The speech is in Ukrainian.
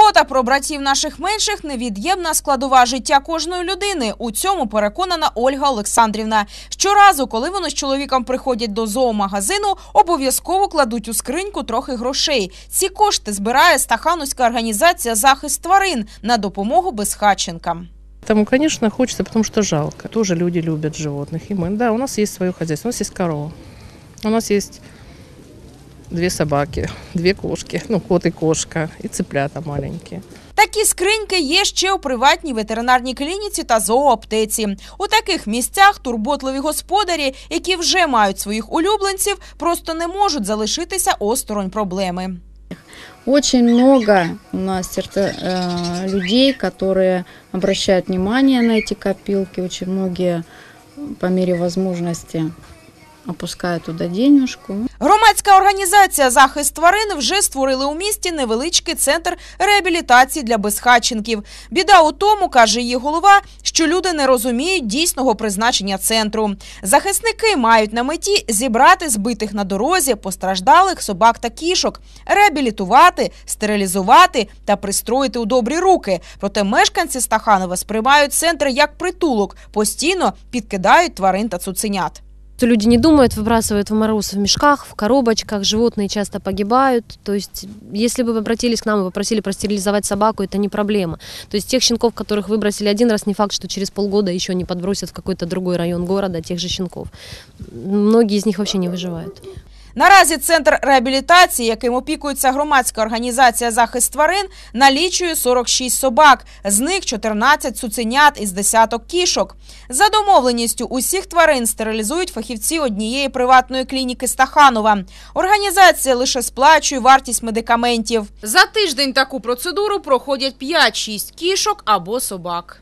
Турбота про братів наших менших невід'ємна складова життя кожної людини. У цьому переконана Ольга Олександрівна. Щоразу, коли вони з чоловіком приходять до зоомагазину, обов'язково кладуть у скриньку трохи грошей. Ці кошти збирає Стахановська організація захист тварин на допомогу безхатченкам. Тому, конечно, хочется, потому что жалко. Тоже люди. И мы, да, у нас есть свое хозяйство, у нас есть корова. У нас есть две собаки, две кошки, ну, кот и кошка, и цыплята маленькие. Такі скриньки є ще у приватній ветеринарній клініці та зооаптеці. У таких місцях турботливі господарі, які вже мають своїх улюбленців, просто не можуть залишитися осторонь проблеми. Очень много у нас сердце- э, людей, которые обращают внимание на эти копилки. Очень многие м, по мере возможности опускают туда денежку. Громадська організація захист тварин вже створили у місті невеличкий центр реабілітації для безхатченків. Біда у тому, каже її голова, що люди не розуміють дійсного призначення центру. Захисники мають на меті зібрати збитих на дорозі постраждалих собак та кішок, реабілітувати, стерилізувати та пристроїти у добрі руки. Проте мешканці Стаханова сприймають центр як притулок, постійно підкидають тварин та цуценят что люди не думают, выбрасывают в мороз в мешках, в коробочках, животные часто погибают. То есть, если бы вы обратились к нам и попросили простерилизовать собаку, это не проблема. То есть, тех щенков, которых выбросили один раз, не факт, что через полгода еще не подбросят в какой-то другой район города тех же щенков. Многие из них вообще не выживают. Наразі центр реабілітації, яким опікується громадська організація захист тварин, налічує 46 собак, з них 14 цуценят із десяток кішок. За домовленістю усіх тварин стерилізують фахівці однієї приватної клініки Стаханова. Організація лише сплачує вартість медикаментів. За тиждень таку процедуру проходять 5-6 кішок або собак.